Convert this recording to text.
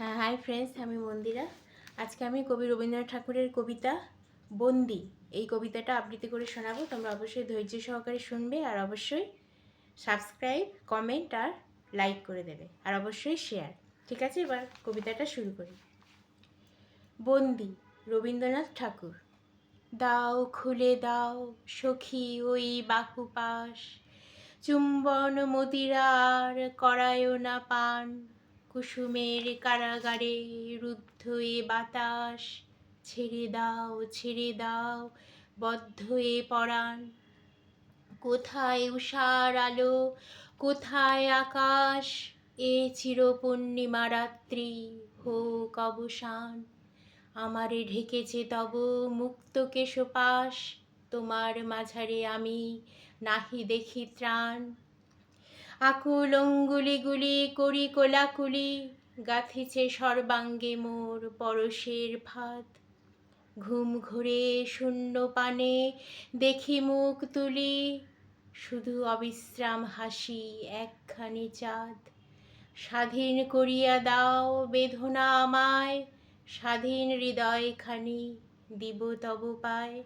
হ্যাঁ hi friends আমি মন্দিরা। আজকে আমি কবি রবীন্দ্রনাথ ঠাকুরের কবিতা বন্দি। এই কবিতাটা আবৃত্তি করে শোনাবো। তোমরা অবশ্যই ধৈর্য সহকারে শুনবে আর অবশ্যই সাবস্ক্রাইব কমেন্ট আর লাইক করে দেবে। আর অবশ্যই শেয়ার ঠিক আছে, এবার কবিতাটা শুরু করি। বন্দি, রবীন্দ্রনাথ ঠাকুর। দাও, খুলে দাও, সখী ওই বাকুপাশ চুম্বন মতিরার করায় না পান। কুসুমের কারাগারে রুদ্ধ এ বাতাস, ছেড়ে দাও ছেড়ে দাও, বদ্ধ এ পরাণ। কোথায় উষার আলো, কোথায় আকাশ? এ চিরপূর্ণিমা রাত্রি, হোক অবসান। আমারে ঢেকেছে তব মুক্ত কেশপাশ, তোমার মাঝারে আমি নাহি দেখি ত্রাণ। আকুল অঙ্গুলিগুলি করি কোলাকুলি, গাথিছে সর্বাঙ্গে মোর পরশের ভাত। ঘুম ঘুরে শূন্য পানে দেখি মুখ তুলি, শুধু অবিশ্রাম হাসি একখানি চাঁদ। স্বাধীন করিয়া দাও বেদনা আমায়, স্বাধীন হৃদয়খানি দিব তব পায়।